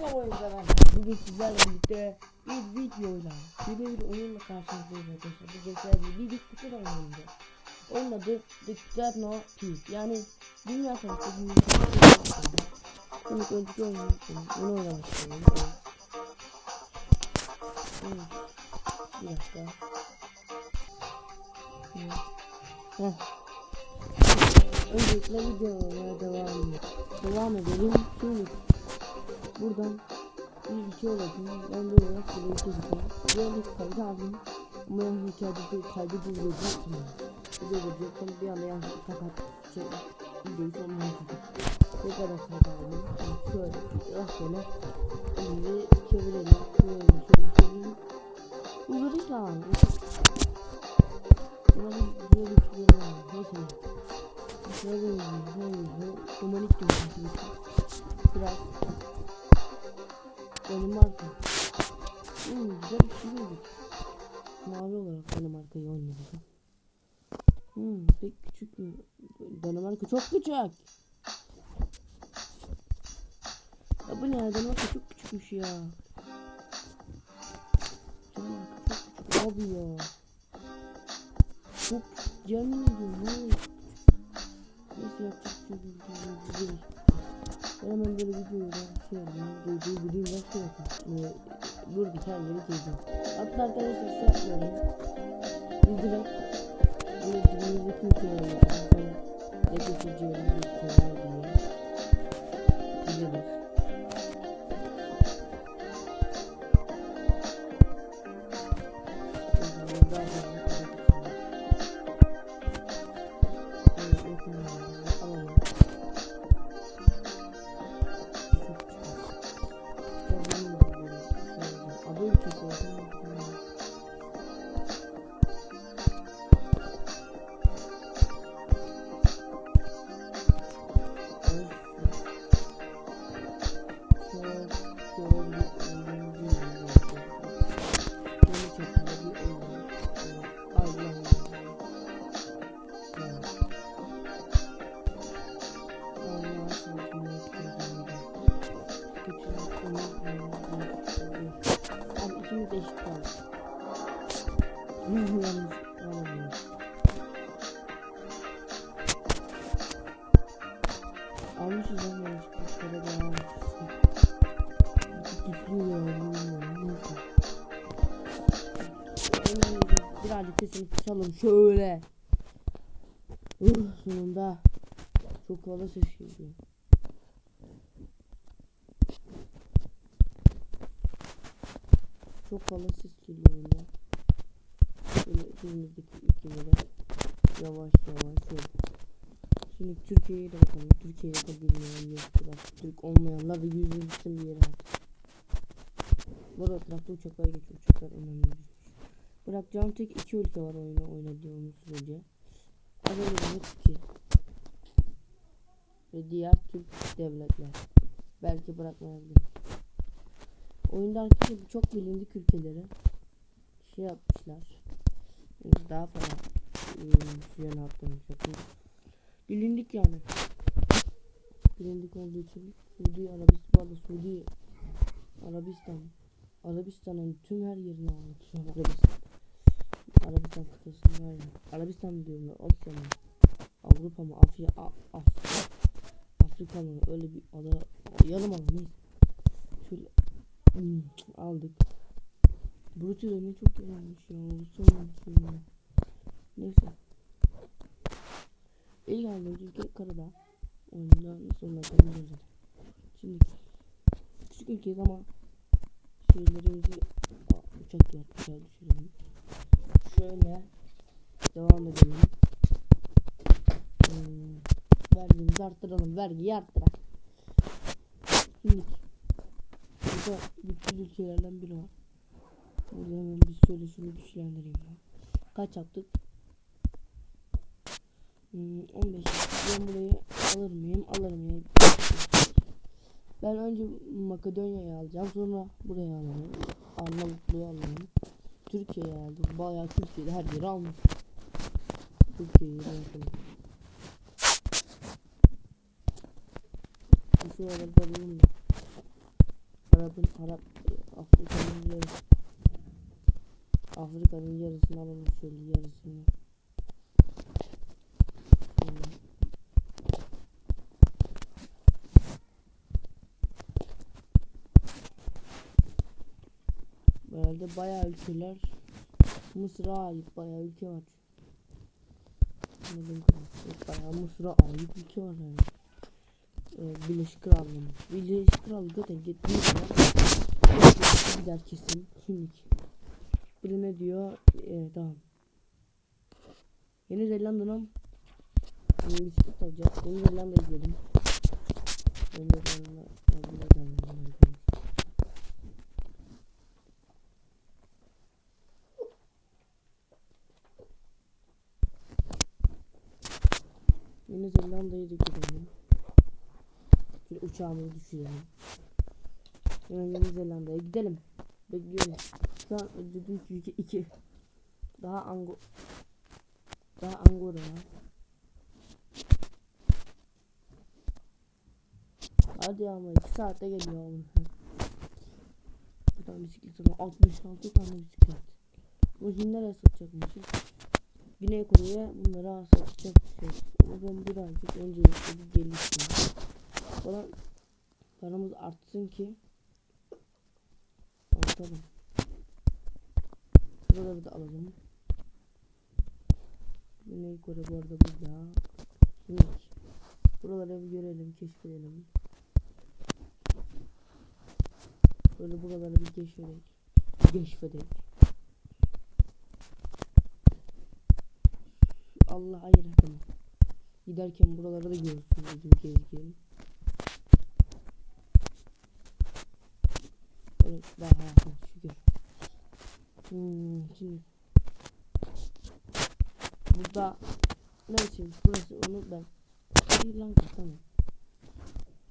Merhaba oyuncular Bugün sizlerle birlikte bir videoyla yeni bir oyunla karşınızdayız arkadaşlar. Bugün sizlerle bir kutu oyununda. Onun adı The Techno Peace. Yani dünya savaşı önceki oyunu unuttum. Bunu oynamak istiyorum. Evet. Hmm. Bir dakika. Heh. Öncelikle videoya devam, devam edelim. Şimdi buradan bir iki olacağım. Ben böyle olarak böyle iki gideceğim. Böyle kaydı aldım. Ama yanlış kaydı durduracaktım. Bir durduracaktım. Bir anda yanlış kapat. Şey, videoyu sonuna yapacağım. Ne kadar kaydı aldım. Şöyle rastgele. Şimdi çevirelim. Şöyle şöyle çevirelim. Lan. Buna bir böyle bir şey var. Neyse. Şöyle böyle böyle. Humanist diyorum. Biraz Danimarka. Hmm, güzel bir şey oldu. Mavi olarak Danimarka'yı oynuyoruz. Hmm, pek küçük mü? Danimarka çok küçük. Ya bu ne? Danimarka çok küçükmüş ya. Danimarka çok küçük abi ya. Çok yemin ediyorum. Ne? Neyse yapacak bir şey değil. Ben hemen böyle videoyu şey yapayım. Videoyu bileyim ben şey yapayım. Ee, buradaki her yeri gezeceğim. Hatta arkadaşlar şey yapıyorum. Biz direkt böyle dibimizdeki ülkelerle yani ne geçeceğim ülkeler diye gideriz. Daha şöyle. Uh, sonunda çok fazla ses geliyor. Çok fazla ses geliyor oyunda. Böyle elimizdeki ülkelere yavaş yavaş yok. Şimdi Türkiye'ye de bakalım. Türkiye'ye de bilmeyen yoktu bak. Türk olmayanlar da yüzümüzün bir yere at. Bu arada etrafta uçaklar geçiyor. Uçaklar önemli. Bırakacağım tek iki ülke var oyunu oynadığımız sürece. Azerbaycan ve Türkiye. Ve diğer Türk devletler. Belki bırakmayabilirim. Oyunda arkadaşlar çok bilindik ülkeleri şey yapmışlar. Daha fazla yön atlamışlar. Bilindik yani. Bilindik olduğu için Suudi Arabistan, Suudi Arabistan Arabistan'ın tüm her şu an Arabistan. Arabistan kıtasının her yeri. Arabistan mı diyorum ben? Asya mı? Avrupa mı? Afya, Af Afrika mı? Öyle bir ada yarım ada neyse. Şöyle Hmm, aldık. Brutus ne çok güzelmiş ya. Sonramış ya. Neyse. İlk aldığımız ülke Karadağ. Oyundan sonuna kadar zaten. Şimdi küçük ülkeyiz ama şeylerimizi uçak yapmışlar düşürelim. Şöyle devam edelim. Hmm, vergimizi arttıralım. Vergiyi arttıralım. Şimdi Burada güçsüz ülkelerden biri var. Burada hemen bir şöyle şunu güçlendireyim ben. Kaç yaptık? Hmm, 15. Ben burayı alır mıyım? Alırım ya. Ben önce Makedonya'yı alacağım. Sonra buraya alalım. Arnavutluğu alalım. Türkiye'yi aldım. Bayağı Türkiye'de her yeri almış. Türkiye'yi de yapalım. Şuraları da alalım da. Arap'ın Arap Afrika'nın yarısı Afrika'nın yarısını alalım şöyle yarısını. Şöyle. Herhalde bayağı ülkeler Mısır'a ait bayağı ülke var. Bayağı Mısır'a ait ülke var yani. Ee, Birleşik Krallığı'nın. Birleşik Krallığı zaten zaman gider kesin. Şimdilik. Biri ne diyor? Ee, tamam. Yeni Zelanda'nın yani bisiklet alacağız. Yeni Zelanda'ya gidelim. Yeni Zelanda. Zelanda'ya da gidelim. Şöyle uçağımızı düşürelim. Hemen Yeni Zelanda'ya gidelim. Bekliyorum. Şu an ödediğim ülke 2. Daha Ango Daha Angora var. Hadi ama 2 saatte geliyor oğlum. Buradan bisiklet ama 66 tane bisiklet. Bu nereye satacakmışız? Güney Kore'ye bunları satacak şey. Ama ben birazcık öncelikle bir geliştim. Falan paramız artsın ki artalım. Buraları da alalım. Güney Kore bu arada burada. Şimdi buraları bir görelim, keşfedelim. Böyle buraları bir keşfedelim. Keşfedelim. Giderken buraları da görsün bizim gezgin. Evet daha ha, şükür. Hmm, şimdi burada neyse burası onu ben Sri Lanka tamam.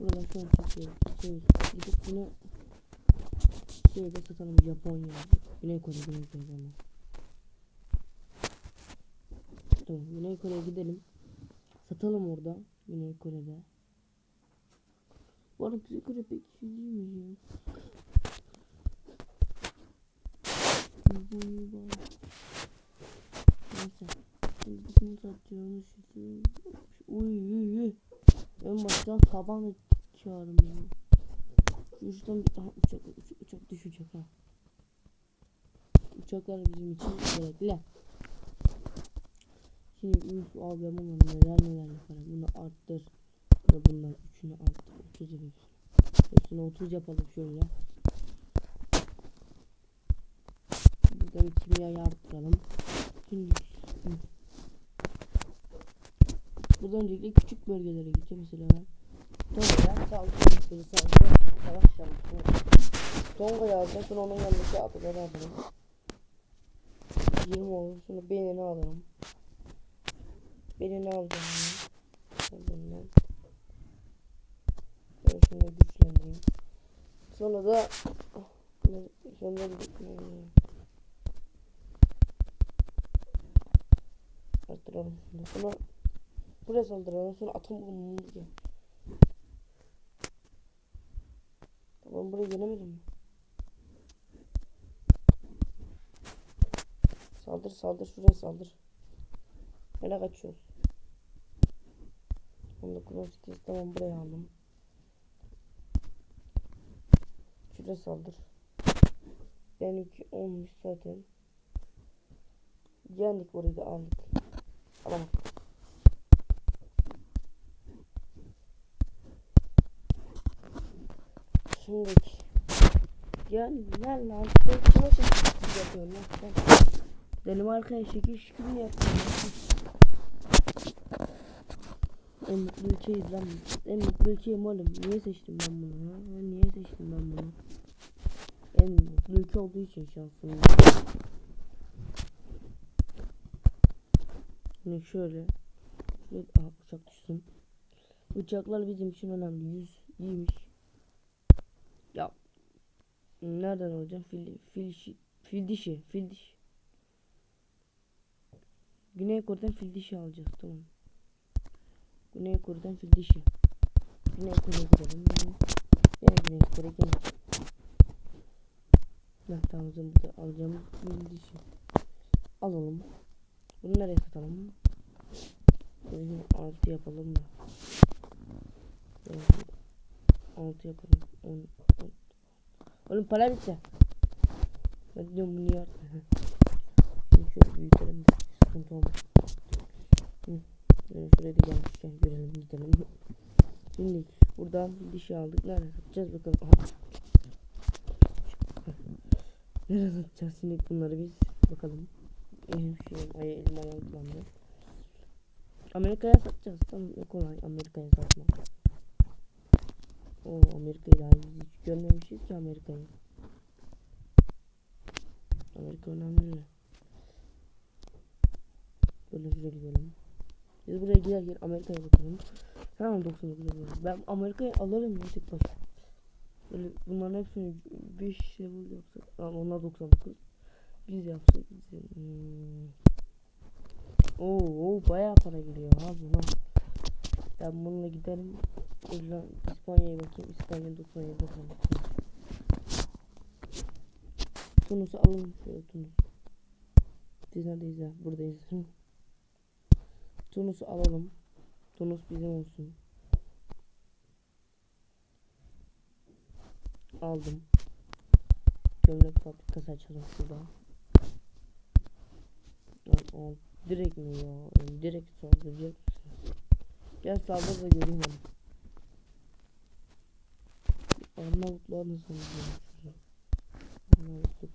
Buradan an çekiyoruz. Çekiyoruz. Gidip bunu şeyde satalım Japonya. Güney Kore, Güney Kore. Tamam Güney Kore'ye gidelim. Satalım orada Güney Kore'de. Bu arada Güney Kore pek iyi değilmiş ya. Neyse. Şimdi bunu satıyormuş. Uy uy uy. En baştan taban çağırım yani. Şuradan bir aha, uçak, uçak, uçak düşecek ha. Uçaklar bizim için gerekli. Şimdi üf abi ben bunları neler neler yaparım. Bunu arttır. Ve bundan üçünü arttır. 30 yapayım. Hepsini 30 yapalım şöyle. Burada bir kimyayı arttıralım. Şimdi. Buradan öncelikle küçük bölgelere gideceğim mesela ben. Tonga'ya saldırı yapıyoruz. Saldırı savaş yapıyoruz. Tonga'ya alacağım. Sonra onun yanındaki adaları alırım. 20 olur. Sonra beynini alırım. Birini alacağım. Bundan. Şöyle şunu güçlendireyim. Sonra da sonra da arttıralım şunu. Sonra buraya saldıralım. Sonra atom bombamız gel. Tamam burayı yenemedim mi? Saldır saldır şuraya saldır. Nereye kaçıyoruz? 19 18 tamam buraya aldım. Şuraya saldır. Benimki olmuş zaten. Yendik orayı da aldık. Tamam. Şimdi yani ne lan? Sen kime şekil yapıyorsun lan sen? Benim arkaya şekil şükür mü yaptın? En mutlu ülkeyiz lan. En mutlu ülkeyim oğlum. Niye seçtim ben bunu? Ha? Niye seçtim ben bunu? En mutlu ülke olduğu için şansım. Şimdi şöyle. Şöyle aha, uçak düşsün. Uçaklar bizim için önemli. Yüz iyiymiş. Ya nereden alacağım? Fil, fil, şi- fil dişi. Fil dişi. Güney Kore'den fil dişi alacağız. Tamam. Güney Kore'den fil dişi. Güney Kore'ye gidelim. Yine Güney Kore gene. hatamızın burada alacağımız bir dişi. Alalım. Bunu nereye satalım? Böyle altı yapalım da. Böyle altı yapalım. On, on. Oğlum para bitti. Ben diyorum bunu arttı? Şimdi şöyle büyütelim de sıkıntı olmaz. Hı. Böyle şuraya gelmişken görelim gidelim. Şimdi buradan dişi aldık. Nereye satacağız bakalım. Aha. Nereye satacağız şimdi bunları biz bakalım. Elim şey, ay elim ayağım kullandı. Amerika'ya satacağız. Tamam kolay Amerika'ya satmak. O Amerika'yı daha hiç görmemişiz ki Amerika'yı. Amerika önemli. Böyle şuraya gidelim. Biz buraya giderken Amerika'ya bakalım. Hemen 99 alıyorum. Ben Amerika'yı alırım ya tek başına. Böyle bunların hepsini 5 level yapsak. Tamam onlar 99. Biz yapsak. Biz, hmm. Oo, oo bayağı para geliyor abi lan. Ben bununla giderim. İrlanda, İspanya'ya bakayım. İspanya 97 bakalım. Tunus'u alalım şöyle Tunus. Biz neredeyiz ya? Buradayız. Tunus'u alalım. Tunus bizim olsun. Aldım. Gömlek fabrikası açalım şurada. Lan. Direkt mi ya? Direkt saldıracak mısınız? Gel saldır da göreyim onu. Arnavutlar nasıl saldırıyor? Arnavutluk.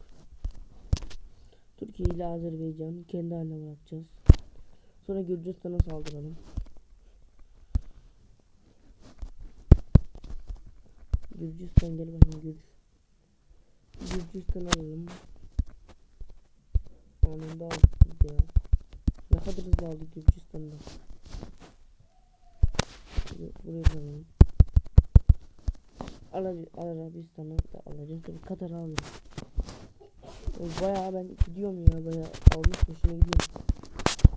Türkiye ile Azerbaycan kendi haline bırakacağız. Sonra Gürcistan'a saldıralım. Gürcistan gel bakayım Gür. Gürcistan alalım. Anında aldık ya. Ne kadar hızlı aldık Gürcistan'da. Buraya alalım. Arabi, Arabistan'ı da alacağım. Sonra Katar'ı. O Bayağı ben gidiyorum ya bayağı almış başına gidiyorum.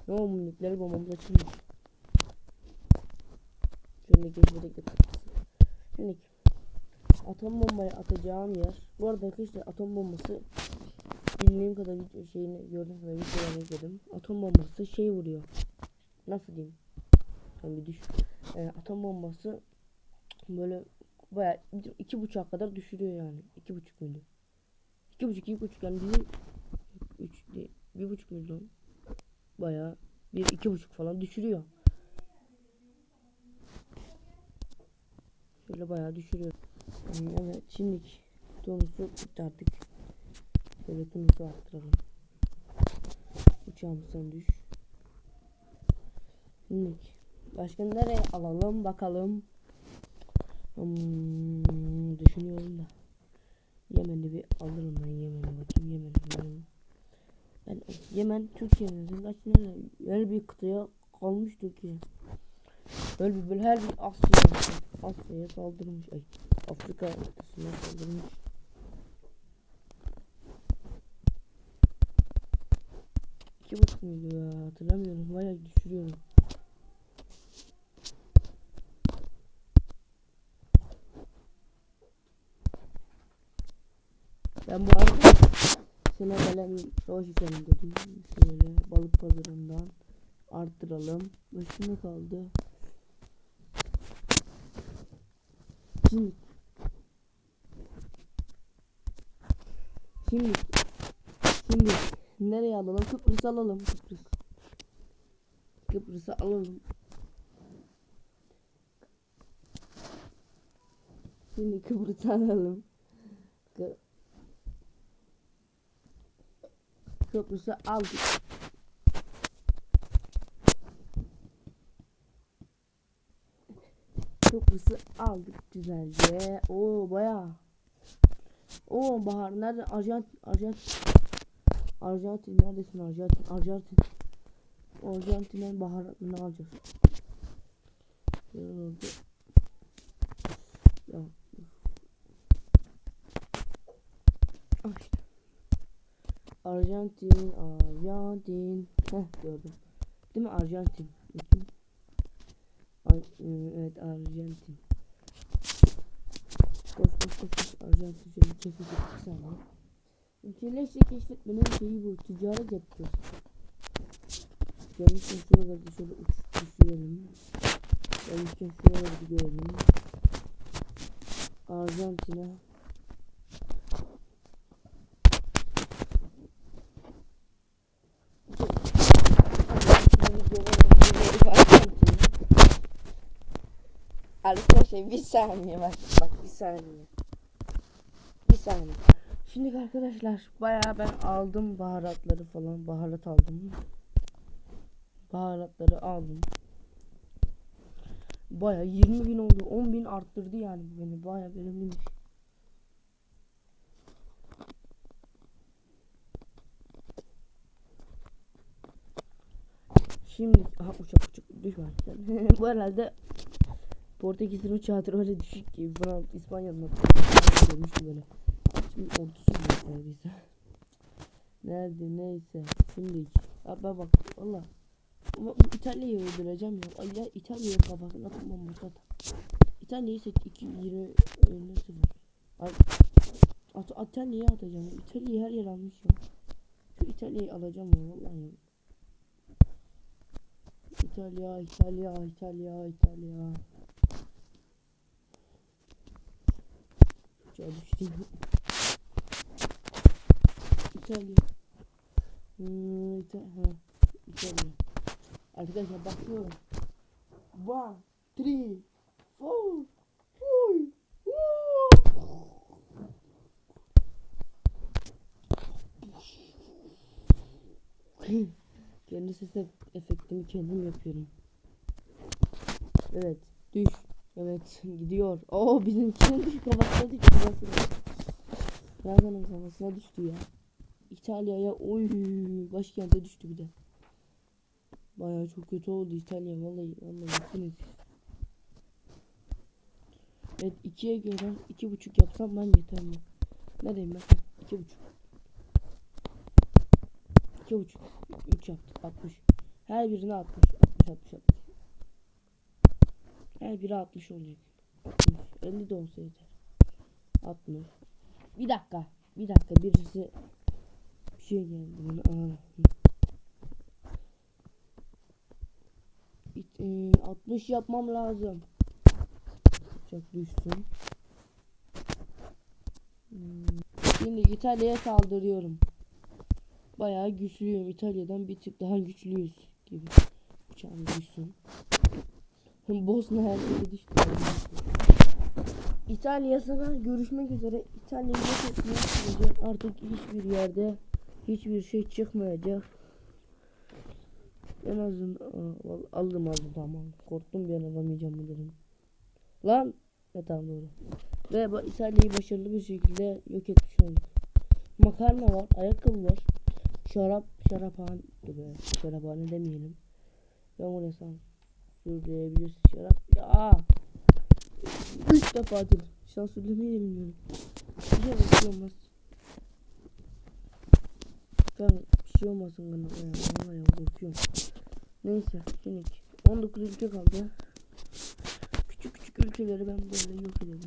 Ne o mumlikleri bombamız açılmış. Şöyle keşfedek de kapısı. Şimdi atom bombayı atacağım yer. Bu arada arkadaşlar atom bombası bildiğim kadar video şeyini gördüm kadar videolarını izledim. Atom bombası şey vuruyor. Nasıl diyeyim? Ben bir düş. Ee, atom bombası böyle bayağı iki buçuğa kadar düşürüyor yani. iki buçuk muydu? İki buçuk, iki buçuk yani bizim üç bir buçuk lan? Bayağı bir iki buçuk falan düşürüyor. Şöyle bayağı düşürüyor. Hmm, Evet şimdi tonusu bitti artık. Şöyle tonusu arttıralım. Uçağımız sen düş. Şimdi başka nereye alalım bakalım. Hmm, düşünüyorum da. Yemen'i bir alırım ben Yemen'e bakayım Yemen'e Yemen. Ben Yemen Türkiye'nin nerede her bir kıtaya kalmış Türkiye. Böyle bir böyle her bir Asya'ya Asya'ya saldırmış. Ay Afrika kıtasına saldırmış. İki buçuk muydu ya hatırlamıyorum. Bayağı düşürüyorum. Ben bu arada Senegal'e savaş içelim dedim. Şöyle balık pazarından arttıralım. Başında kaldı. Şimdi Şimdi Şimdi nereye alalım? Kıbrıs'ı alalım. Kıbrıs. Kıbrıs'ı alalım. Şimdi Kıbrıs'ı alalım. Kı Kıbrıs'ı aldık. Kıbrıs'ı aldık güzelce. Oo bayağı. Oo Bahar nerede? Arjantin, Arjantin. Arjantin neredesin Arjantin? Arjantin. Arjantin'in baharatını alacağız. Oldu. Ya. Ay. Arjantin, Arjantin. Heh gördüm. Değil mi Arjantin? Iı, evet Arjantin. Koş koş koş koş Arjantin şöyle kesecek bir saniye. Ülkeleşe keşfetmenin şeyi bu. Ticaret yapacağız. Gelmişken şuraları şöyle uç düşürelim. Gelmişken şuraları bir görelim. Arjantin'e. Arkadaşlar bir saniye bak bak bir saniye. Bir saniye. Şimdi arkadaşlar bayağı ben aldım baharatları falan baharat aldım. Baharatları aldım. Bayağı 20 bin oldu 10 bin arttırdı yani beni bayağı verimliymiş. Şimdi aha uçak uçak düşme sen. bu herhalde Portekiz'in uçağı öyle düşük ki Fransız İspanya'nın görmüştüm böyle. Şimdi ordusu yok neredeyse. Nerede neyse. Şimdi abi bak valla. Ama İtalya'yı öldüreceğim ya. Ay ya İtalya'ya kafasına atmam Murat. İtalya'yı seç 2 20 önüne sıfır. Ay at, İtalya'ya atacağım. İtalya'yı her yer almış ya. Şu İtalya'yı alacağım ya vallahi. İtalya, İtalya, İtalya, İtalya. Uçağı düşüreyim. İtalya. Hmm, İta ha, İtalya. Arkadaşlar bakıyorum. One, three, four, woo! Kendi ses ef- efektimi kendim yapıyorum. Evet, düş. Evet, gidiyor. Oo bizimkinin düş kafasına düştü kafasına. Nereden kafasına düştü ya? İtalya'ya oy başkente düştü bir de. Bayağı çok kötü oldu İtalya vallahi vallahi yemin Evet ikiye göre iki buçuk yapsam ben yeter mi? Ne diyeyim ben? İki buçuk. İki buçuk. Üç yaptık. Altmış. Her birine. Altmış altmış altmış. Her biri altmış olacak. Altmış. Elli de olsa yeter. Altmış. Bir dakika. Bir dakika. Birisi bir şey geldi bana. Aa. İt- e, 60 yapmam lazım. Çok düşsün. Hmm. Şimdi İtalya'ya saldırıyorum. Bayağı güçlüyüm. İtalya'dan bir tık daha güçlüyüz gibi. Uçağım düşsün. Bosna Hersek'e düştü. İtalya sana görüşmek üzere. İtalya'yı yok etmeye artık hiçbir yerde hiçbir şey çıkmayacak. En azından aldım aldım tamam. Korktum bir an alamayacağım dedim. Lan. Ne tamam doğru. Ve İtalya'yı başarılı bir şekilde yok etmiş olduk. Makarna var, ayakkabı var. Şarap, şaraphane, şaraphane demeyelim. Yağmur yasan. Sürdürebiliriz şarap. Ya. Üç defadır. Sansürlemeyi de bilmiyorum. Şey, bir şey olmaz. Ben bir şey olmasın bana ya. Vallahi korkuyorum. Neyse şimdi 19 ülke kaldı. Küçük küçük ülkeleri ben böyle yok edelim.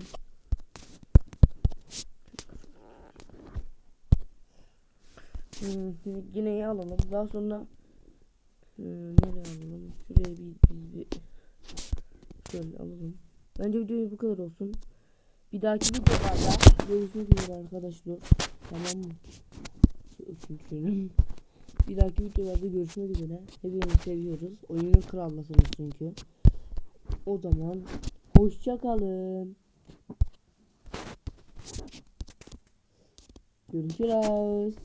Hmm, Gine'yi alalım. Daha sonra hmm, nereye alalım? Şuraya bir, bir, bir şöyle alalım. Bence video bu kadar olsun. Bir dahaki videolarda görüşmek üzere arkadaşlar. Tamam mı? Üçüncünün. Bir dahaki videolarda görüşmek üzere. Hepinizi seviyoruz. Oyunun krallasınız çünkü. O zaman hoşça kalın. Görüşürüz.